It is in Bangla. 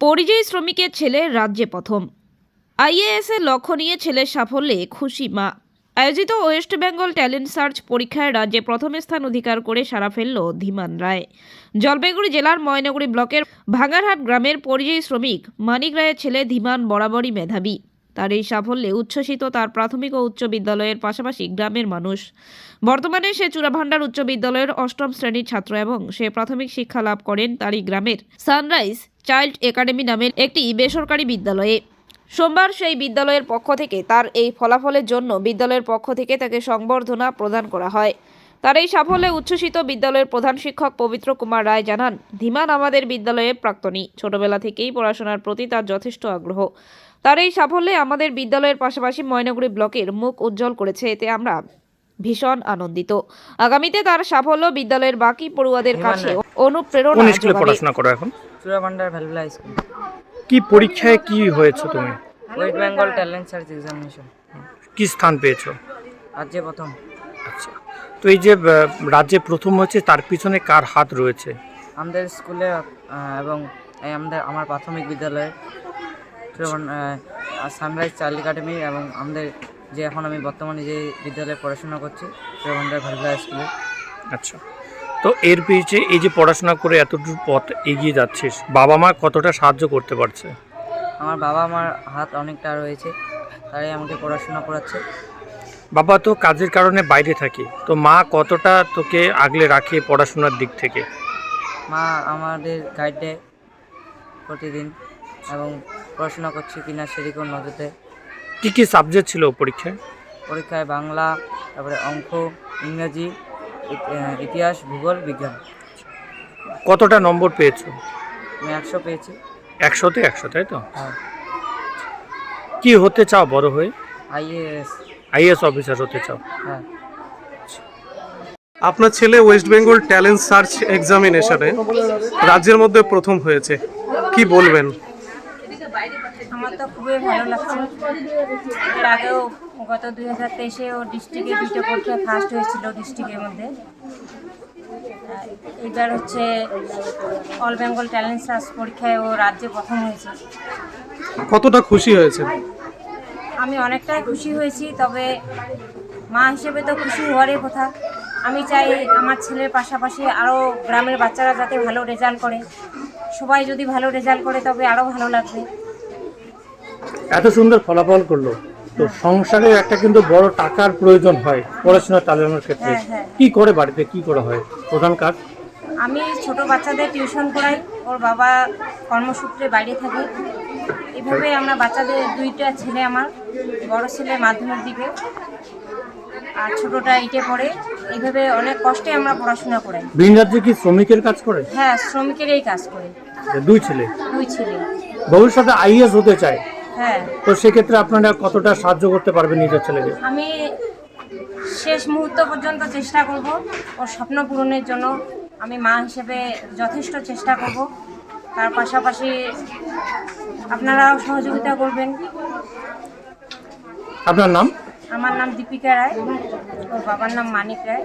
পরিযায়ী শ্রমিকের ছেলে রাজ্যে প্রথম। আইএএস এর লক্ষ্য নিয়ে ছেলের সাফল্যে খুশি মা। আয়োজিত ওয়েস্ট বেঙ্গল ট্যালেন্ট সার্চ পরীক্ষায় রাজ্যে প্রথম স্থান অধিকার করে সারা ফেলল ধীমান রায়। জলপাইগুড়ি জেলার ময়নাগুড়ি ব্লকের ভাঙারহাট গ্রামের পরিযায়ী শ্রমিক মানিক রায়ের ছেলে ধীমান বরাবরই মেধাবী। তার এই সাফল্যে উচ্ছ্বসিত তার প্রাথমিক ও উচ্চ বিদ্যালয়ের পাশাপাশি গ্রামের মানুষ। বর্তমানে সে চূড়াভান্ডার উচ্চ বিদ্যালয়ের অষ্টম শ্রেণির ছাত্র এবং সে প্রাথমিক শিক্ষা লাভ করেন তারই গ্রামের সানরাইজ চাইল্ড একাডেমি নামের একটি বেসরকারি বিদ্যালয়ে। সোমবার সেই বিদ্যালয়ের পক্ষ থেকে তার এই ফলাফলের জন্য বিদ্যালয়ের পক্ষ থেকে তাকে সংবর্ধনা প্রদান করা হয়। তার এই সাফল্যে উচ্ছ্বসিত বিদ্যালয়ের প্রধান শিক্ষক পবিত্র কুমার রায় জানান ধীমান আমাদের বিদ্যালয়ের প্রাক্তনী। ছোটবেলা থেকেই পড়াশোনার প্রতি তার যথেষ্ট আগ্রহ। তার এই সাফল্যে আমাদের বিদ্যালয়ের পাশাপাশি ময়নাগুড়ি ব্লকের মুখ উজ্জ্বল করেছে। এতে আমরা ভীষণ আনন্দিত। আগামীতে তার সাফল্য বিদ্যালয়ের বাকি পড়ুয়াদের কাছে অনুপ্রেরণা। পড়াশোনা করো এখন? চূড়াভান্ডার ভ্যালুলা স্কুল কি পরীক্ষায় কি হয়েছে তুমি? West Bengal talent search examination কি স্থান পেয়েছ? রাজ্যে প্রথম। আচ্ছা। তো এই যে আহ, রাজ্যে প্রথম হয়েছে তার পিছনে কার হাত রয়েছে? আমাদের স্কুলে আহ, এবং এই আমাদের আমার প্রাথমিক বিদ্যালয়ে সানরাইজ চাইল্ড একাডেমি এবং আমাদের যে এখন আমি বর্তমানে যে বিদ্যালয়ে পড়াশোনা করছি চূড়াভান্ডার ভ্যালুলা স্কুলে আচ্ছা। তো এর পিছে এই যে পড়াশোনা করে এতটুকু পথ এগিয়ে যাচ্ছিস বাবা মা কতটা সাহায্য করতে পারছে? আমার বাবা আমার হাত অনেকটা রয়েছে তারাই আমাকে পড়াশোনা করাচ্ছে। বাবা তো কাজের কারণে বাইরে থাকে তো মা কতটা তোকে আগলে রাখে পড়াশোনার দিক থেকে? মা আমাদের গাইড দেয় প্রতিদিন এবং পড়াশোনা করছি কিনা সেদিকেও নজর দেয়। কি কি সাবজেক্ট ছিল পরীক্ষায়? পরীক্ষায় বাংলা তারপরে অঙ্ক ইংরাজি ইতিহাস ভূগোল বিজ্ঞান। কতটা নম্বর পেয়েছ? আমি একশো পেয়েছি। একশোতে একশো তাই তো? হ্যাঁ। কি হতে চাও বড় হয়ে? আইএএস আইএস অফিসার হতে চাও। হ্যাঁ। আপনার ছেলে ওয়েস্ট বেঙ্গল ট্যালেন্ট সার্চ এক্সামিনেশনে রাজ্যের মধ্যে প্রথম হয়েছে। কি বলবেন? আমার তো খুবই ভালো লাগছে। এর আগেও গত দুই হাজার তেইশে ও ডিস্ট্রিক্টে দুটো পরীক্ষায় ফার্স্ট হয়েছিল ডিস্ট্রিক্টের মধ্যে। এবার হচ্ছে অল বেঙ্গল ট্যালেন্ট সার্চ পরীক্ষায় ও রাজ্যে প্রথম হয়েছে। কতটা খুশি হয়েছে আমি অনেকটাই খুশি হয়েছি তবে মা হিসেবে তো খুশি হওয়ারই কথা। আমি চাই আমার ছেলের পাশাপাশি আরও গ্রামের বাচ্চারা যাতে ভালো রেজাল্ট করে। সবাই যদি ভালো রেজাল্ট করে তবে আরও ভালো লাগবে। এত সুন্দর ফলাফল করল। তো সংসারে একটা কিন্তু বড় টাকার প্রয়োজন হয় পড়াশোনা চালানোর ক্ষেত্রে। হ্যাঁ, হ্যাঁ। কি করে বাড়িতে? কি করা হয়? প্রধান কাজ? আমি ছোট বাচ্চাদের টিউশন করাই ওর বাবা কর্মসূত্রে বাইরে থাকে। এভাবে আমরা বাচ্চাদের দুইটা ছেলে আমার বড় ছেলে মাধ্যমিক দিকে আর ছোটটা ইটে পড়ে। এইভাবে অনেক কষ্টে আমরা পড়াশোনা করাই ভিন রাজ্যে কি শ্রমিকের কাজ করে? হ্যাঁ শ্রমিকেরই কাজ করে। দুই ছেলে? দুই ছেলে। ভবিষ্যতে আইএস হতে চায়? হ্যাঁ। তো সেক্ষেত্রে আপনারা কতটা সাহায্য করতে পারবেন নিজের ছেলেকে? আমি শেষ মুহূর্ত পর্যন্ত চেষ্টা করব ওর স্বপ্ন পূরণের জন্য। আমি মা হিসেবে যথেষ্ট চেষ্টা করব। তার পাশাপাশি আপনারাও সহযোগিতা করবেন। আপনার নাম? আমার নাম দীপিকা রায় ওর বাবার নাম মানিক রায়।